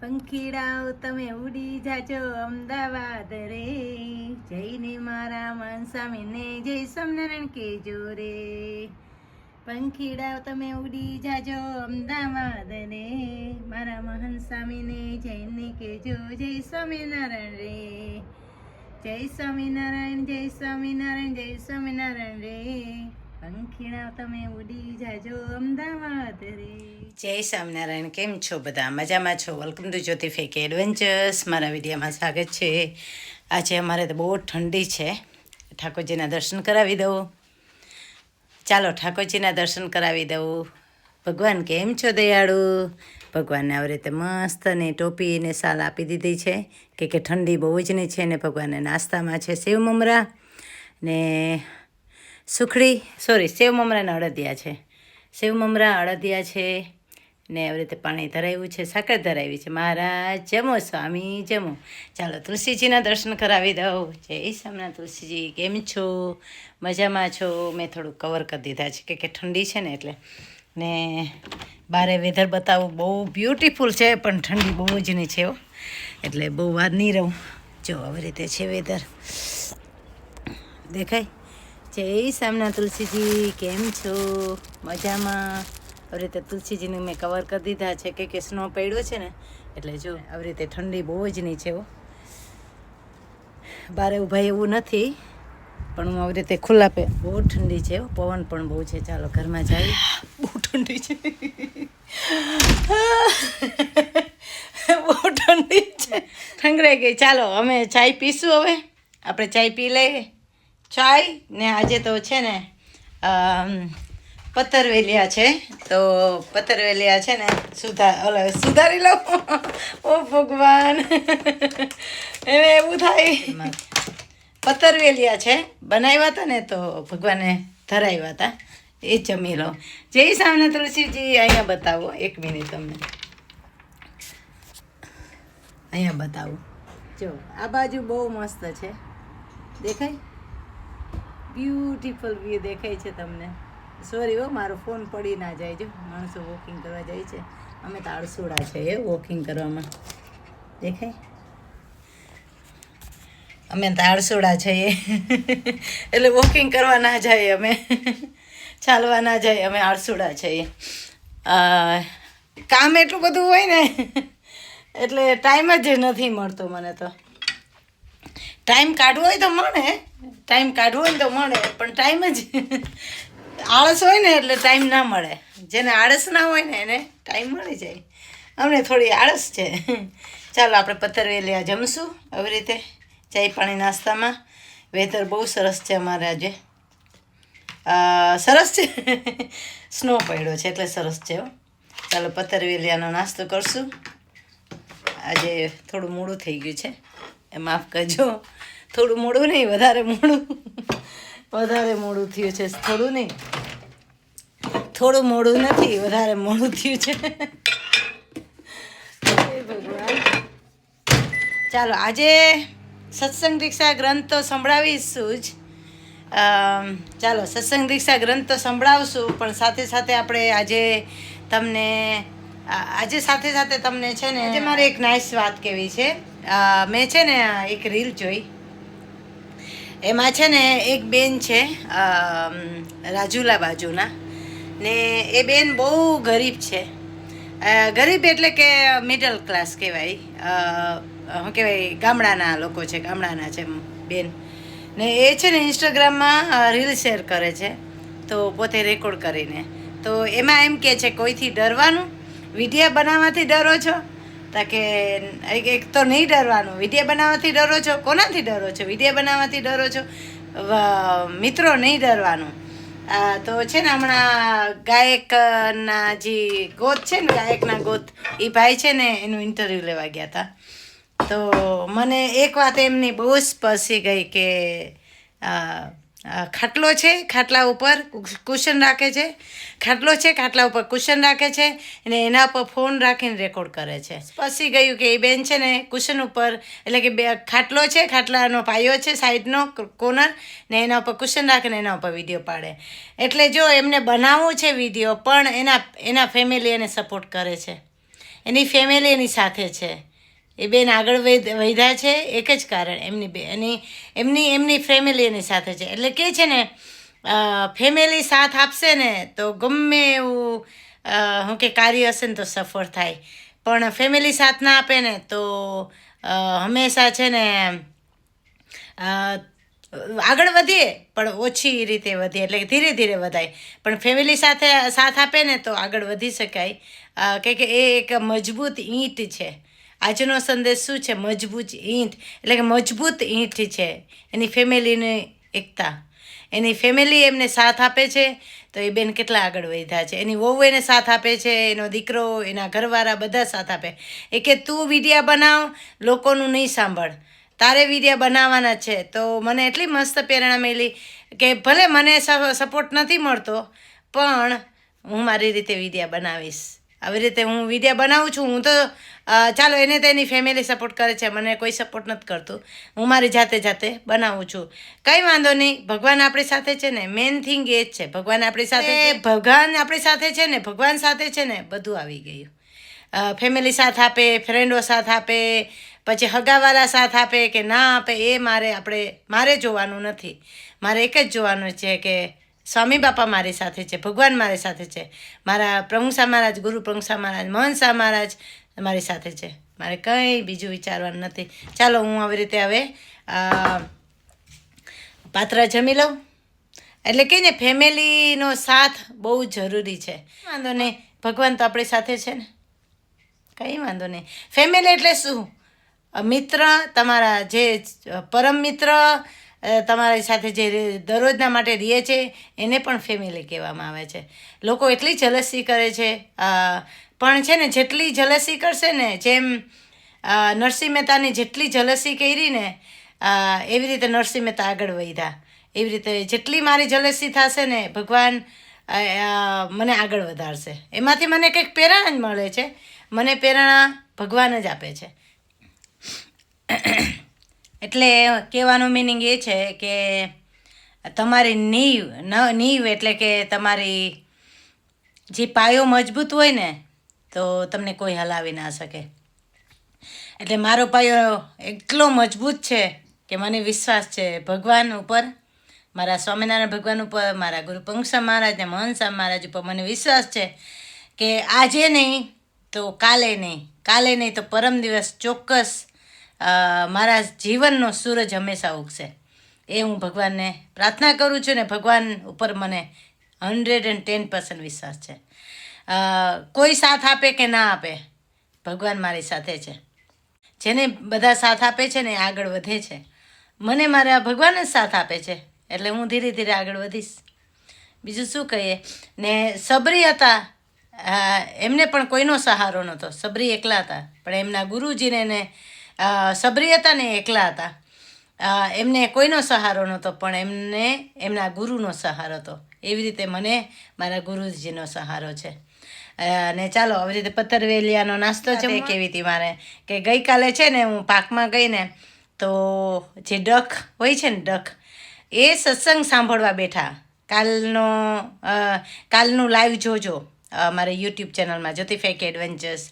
પંખીડાઓ તમે ઉડી જાજો, અમદાવાદ રે. જઈને મારા મન સ્વામીને જય સ્વામિનારાયણ કેજો રે. પંખીડાઓ તમે ઉડી જાજો, અમદાવાદ રે. મારા મહન સ્વામીને જઈને કેજો જય સ્વામિનારાયણ રે. જય સ્વામિનારાયણ જય સ્વામિનારાયણ જય સ્વામિનારાયણ રે. પંખીડાઓ તમે ઉડી જાજો અમદાવાદ જય સ્વામિનારાયણ, કેમ છો બધા? મજામાં છો? Welcome to Jyoti fake adventures મારા વિડીયામાં સ્વાગત છે. આજે અમારે તો બહુ ઠંડી છે. ઠાકોરજીના દર્શન કરાવી દઉં. ચાલો, ઠાકોરજીના દર્શન કરાવી દઉં. ભગવાન કેમ છો દયાળુ? ભગવાનને આવી રીતે મસ્ત ને ટોપી ને સાલ આપી દીધી છે. કે કે ઠંડી બહુ જ નહીં છે ને ભગવાનને નાસ્તામાં છે સેવ મમરા. ને સુખડી સોરી સેવ મમરાના અડદિયા છે. સેવ મમરા, અડદિયા છે ને આવી રીતે પાણી ધરાવ્યું છે, સાકર ધરાવી છે. મહારાજ, જમો સ્વામી, જમો. ચાલો તુલસીજીના દર્શન કરાવી દઉં. જય સામના તુલસીજી, કેમ છો? મજામાં છો? મેં થોડું કવર કરી દીધા છે કે કે ઠંડી છે ને એટલે. ને બારે વેધર બતાવવું બહુ બ્યુટીફુલ છે, પણ ઠંડી બહુ જ નહીં છે. એટલે બહુ વાર નહીં રહું. જો, આવી રીતે છે વેધર દેખાય? જય સામના તુલસીજી, કેમ છો? મજામાં? આવી રીતે તુલસીજીને મેં કવર કરી દીધા છે, કે કે સ્નો પડ્યો છે ને, એટલે જો આવી રીતે ઠંડી બહુ જ નહીં છે. બારે ઊભા એવું નથી, પણ હું આવી રીતે ખુલ્લા પે, બહુ ઠંડી છે. પવન પણ બહુ છે. ચાલો ઘરમાં જાય બહુ ઠંડી છે. બહુ ઠંડી છે. ઠંગડાઈ ગઈ. ચાલો, અમે ચાય પીશું હવે. આપણે ચાય પી લઈએ. ચાય ને આજે તો છે ને અમ, છે. તો પતરવેલિયા છે ને સુધાર ઓલા સુધારી લઉં ઓ ભગવાન. એને એવું થાય. પથરવેલિયા છે. બનાવ્યા હતા ને તો ભગવાને ધરાવ્યા હતા એ જમી લો. જય સામને તુલસીજી અહીંયા બતાવો. એક મિનિટ તમને. અહીંયા બતાવું. જો આ બાજુ બહુ મસ્ત છે. દેખાય? બ્યુટીફુલ વ્યૂ દેખાય છે તમને. સોરી હો, મારો ફોન પડી ના જાય. જો, માણસો વોકિંગ કરવા જાય છે. અમે તો આળસોડા છે એ વોકિંગ કરવામાં. દેખાય? અમે તો આળસોડા છીએ એટલે વોકિંગ કરવા ના જાય અમે. ચાલવા ના જાય, અમે આળસુડા છીએ કામ એટલું બધું હોય ને, એટલે ટાઈમ જ નથી મળતો મને તો. ટાઈમ કાઢવો હોય તો મળે. ટાઈમ કાઢવો હોય તો મળે, પણ ટાઈમ જ આળસ હોય ને એટલે ટાઈમ ના મળે. જેને આળસ ના હોય ને એને ટાઈમ મળી જાય. અમને થોડી આળસ છે. ચાલો, આપણે પથ્થરવેલિયા જમશું. આવી રીતે ચા પાણી નાસ્તામાં. વેધર બહુ સરસ છે અમારે આજે. સરસ છે. સ્નો પડ્યો છે, એટલે સરસ છે ચાલો પથ્થરવેલિયાનો નાસ્તો કરશું. આજે થોડું મોડું થઈ ગયું છે. માફ કરજો. થોડું મોડું નહીં, વધારે મોડું. વધારે મોડું થયું છે, થોડું નહીં. થોડું મોડું નથી, વધારે મોડું થયું છે. ચાલો, આજે સત્સંગ દીક્ષા ગ્રંથ તો સંભળાવીશું જ. ચાલો, સત્સંગ દીક્ષા ગ્રંથ તો સંભળાવશું, પણ સાથે સાથે આપણે આજે તમને આજે સાથે સાથે તમને છે ને, આજે મારે એક નાઇસ વાત કહેવી છે. મેં છે ને એક રીલ જોઈ. એમાં છે ને એક બેન છે રાજુલા બાજુના. ને એ બેન બહુ ગરીબ છે. ગરીબ એટલે કે મિડલ ક્લાસ કહેવાય. શું કહેવાય? ગામડાના લોકો છે, ગામડાના છે બેન. ને એ છે ને ઇન્સ્ટાગ્રામમાં રીલ શેર કરે છે. તો પોતે રેકોર્ડ કરીને. તો એમાં એમ કે છે, કોઈથી ડરવાનું? વિડીયા બનાવવાથી ડરો છો? કે એક તો નહીં ડરવાનું. વીડિયો બનાવવાથી ડરો છો? કોનાથી ડરો છો? વીડિયો બનાવવાથી ડરો છો? મિત્રો નહીં ડરવાનું. તો છે ને હમણાં ગાયકના જે ગોત છે ને, ગાયકના ગોત એ ભાઈ છે ને, એનું ઇન્ટરવ્યૂ લેવા ગયા હતા તો મને એક વાત એમની બહુ સ્પર્શી ગઈ કે ખાટલો છે, ખાટલા ઉપર કુશન રાખે છે. ખાટલો છે, ખાટલા ઉપર કુશન રાખે છે અને એના ઉપર ફોન રાખીને રેકોર્ડ કરે છે. પછી ગયું કે એ બેન છે ને કુશન ઉપર, એટલે કે બે, ખાટલો છે, ખાટલાનો પાયો છે, સાઈડનો કોર્નર, ને એના ઉપર કુશન રાખીને એના ઉપર વીડિયો પાડે. એટલે જો એમને બનાવવું છે વીડિયો, પણ એના એના ફેમિલી એને સપોર્ટ કરે છે. એની ફેમિલી એની સાથે છે. એ બેન આગળ વધ- વધ્યા છે, એક જ કારણ એમની બે એની એમની એમની ફેમિલી એની સાથે છે. એટલે કે છે ને ફેમિલી સાથ આપશે ને, તો ગમે એવું શું કે કાર્ય હશે ને તો સફળ થાય. પણ ફેમિલી સાથ ના આપે ને તો હંમેશા છે ને આગળ વધીએ, પણ ઓછી રીતે વધીએ, એટલે ધીરે ધીરે વધાય. પણ ફેમિલી સાથે, સાથ આપે ને તો આગળ વધી શકાય. કે એ એક મજબૂત ઈંટ છે. આજનો સંદેશ શું છે? મજબૂત ઈંટ. એટલે કે મજબૂત ઈંટ છે. એની ફેમિલીની એકતા. એની ફેમિલી એમને સાથ આપે છે. તો એ બેન કેટલા આગળ વધ્યા છે? એની વહુ એને સાથ આપે છે, એનો દીકરો, એના ઘરવાળા બધા સાથ આપે. એ કે તું વિડીયા બનાવ, લોકોનું નહીં સાંભળ. તારે વિડીયા બનાવવાના છે. તો મને એટલી મસ્ત પ્રેરણા મળી કે ભલે મને સપોર્ટ નથી મળતો, પણ હું મારી રીતે વિડીયા બનાવીશ. આવી રીતે હું વિડીયા બનાવું છું. હું તો ચાલો એને તો એની ફેમિલી સપોર્ટ કરે છે. મને કોઈ સપોર્ટ નથી કરતું. હું મારી જાતે જાતે બનાવું છું. કંઈ વાંધો નહીં. ભગવાન આપણી સાથે છે ને મેઇન થિંગ એ જ છે. ભગવાન આપણી સાથે ભગવાન આપણી સાથે છે ને, ભગવાન સાથે છે ને, બધું આવી ગયું. ફેમિલી સાથ આપે ફ્રેન્ડો સાથ આપે, પછી હગાવાળા સાથ આપે કે ના આપે, એ મારે આપણે, મારે જોવાનું નથી. મારે એક જ જોવાનું છે કે સ્વામી બાપા મારી સાથે છે, ભગવાન મારી સાથે છે. મારા પ્રભુસા મહારાજ ગુરુ પ્રભુસા મહારાજ મહનસા મહારાજ મારી સાથે છે. મારે કંઈ બીજું વિચારવાનું નથી. ચાલો, હું આવી રીતે હવે પાત્ર જમી લઉં. એટલે કે ને, ફેમિલીનો સાથ બહુ જરૂરી છે. વાંધો નહીં. ભગવાન તો આપણી સાથે છે ને. કંઈ વાંધો નહીં. ફેમિલી એટલે શું? મિત્ર, તમારા જે પરમ મિત્ર તમારી સાથે જે દરરોજના માટે રહે છે, એને પણ ફેમિલી કહેવામાં આવે છે. લોકો એટલી જલસી કરે છે પણ છે ને, જેટલી જલસી કરશે ને, જેમ નરસિંહ મહેતાની જેટલી જલસી કરી ને એવી રીતે નરસિંહ મહેતા આગળ વધ્યા. એવી રીતે જેટલી મારી જલસી થશે ને, ભગવાન મને આગળ વધારશે. એમાંથી મને કંઈક પ્રેરણા જ મળે છે. મને પ્રેરણા ભગવાન જ આપે છે. એટલે કહેવાનું મિનિંગ એ છે કે તમારી નીવ નીવ એટલે કે તમારી જે પાયો મજબૂત હોય ને, તો તમને કોઈ હલાવી ના શકે. એટલે મારો પાયો એટલો મજબૂત છે કે મને વિશ્વાસ છે ભગવાન ઉપર, મારા સ્વામિનારાયણ ભગવાન ઉપર, મારા ગુરુ પંક્ષા મહારાજ ને મહનસા મહારાજ ઉપર મને વિશ્વાસ છે કે આજે નહીં તો કાલે નહીં કાલે નહીં તો પરમ દિવસ ચોક્કસ મારા જીવનનો સૂરજ હંમેશા ઉગશે. એ હું ભગવાનને પ્રાર્થના કરું છું ને ભગવાન ઉપર મને હંડ્રેડ એન્ડ ટેન પર્સન્ટ વિશ્વાસ છે. કોઈ સાથ આપે કે ના આપે, ભગવાન મારી સાથે છે. જેને બધા સાથ આપે છે ને આગળ વધે છે. મને મારા ભગવાન જ સાથ આપે છે, એટલે હું ધીરે ધીરે આગળ વધીશ. બીજું શું કહીએ? ને સબરી હતા એમને પણ કોઈનો સહારો નહોતો. સબરી એકલા હતા, પણ એમના ગુરુજીને ને સબરી હતા ને એકલા હતા. એમને કોઈનો સહારો નહોતો પણ એમને એમના ગુરુનો સહારો હતો. એવી રીતે મને મારા ગુરુજીનો સહારો છે. અને ચાલો આવી રીતે પથ્થરવેલિયાનો નાસ્તો છે કેવી હતી મારે. કે ગઈકાલે છે ને હું પાકમાં ગઈ ને તો જે ડખ હોય છે ને ડખ એ સત્સંગ સાંભળવા બેઠા. કાલનો કાલનું લાઈવ જોજો મારે યુટ્યુબ ચેનલમાં જ્યોતિફેક એડવેન્ચર્સ.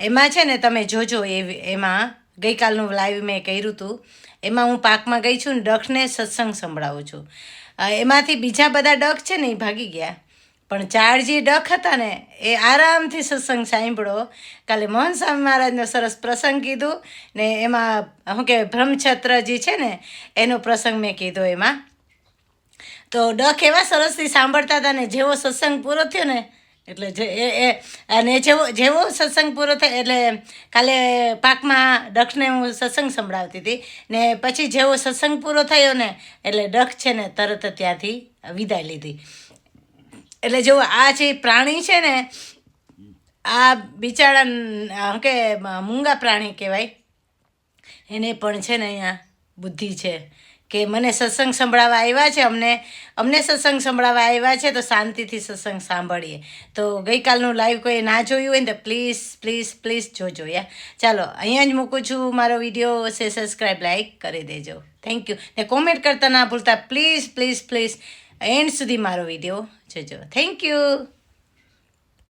એમાં છે ને તમે જોજો એ એમાં ગઈકાલનું લાઈવ મેં કર્યું હતું એમાં હું પાકમાં ગઈ છું ને ડખને સત્સંગ સંભળાવું છું. એમાંથી બીજા બધા ડખ છે ને એ ભાગી ગયા. પણ ચાર જે ડખ હતા ને, એ આરામથી સત્સંગ સાંભળો. કાલે મોહન સ્વામી મહારાજનો સરસ પ્રસંગ કીધું ને એમાં શું કહેવાય બ્રહ્મછત્રજી છે ને, એનો પ્રસંગ મેં કીધો એમાં. તો ડખ એવા સરસથી સાંભળતા હતા ને, જેવો સત્સંગ પૂરો થયો ને એટલે જે એ એ, અને જેવો જેવો સત્સંગ પૂરો થાય, એટલે કાલે પાકમાં ડખને હું સત્સંગ સંભળાવતી હતી, ને પછી જેવો સત્સંગ પૂરો થયો ને, એટલે ડખ છે ને તરત ત્યાંથી વિદાય લીધી. એટલે જો આ જે પ્રાણી છે ને, આ બિચારા કે મૂંગા પ્રાણી કહેવાય, એને પણ છે ને અહીંયા બુદ્ધિ છે. કે મને સત્સંગ સંભળાવવા આવ્યા છે, અમને અમને સત્સંગ સંભળાવવા આવ્યા છે, તો શાંતિથી સત્સંગ સાંભળીએ. તો ગઈકાલનું લાઈવ કોઈ ના જોયું હોય ને, તો પ્લીઝ પ્લીઝ પ્લીઝ જોજો, યા. ચાલો, અહીંયા જ મૂકું છું મારો વીડિયો છે સબસ્ક્રાઈબ લાઈક કરી દેજો. થેન્ક યુ ને કોમેન્ટ કરતા ના ભૂલતા પ્લીઝ પ્લીઝ પ્લીઝ એન્ડ સુધી મારો વીડિયો જોજો. Thank you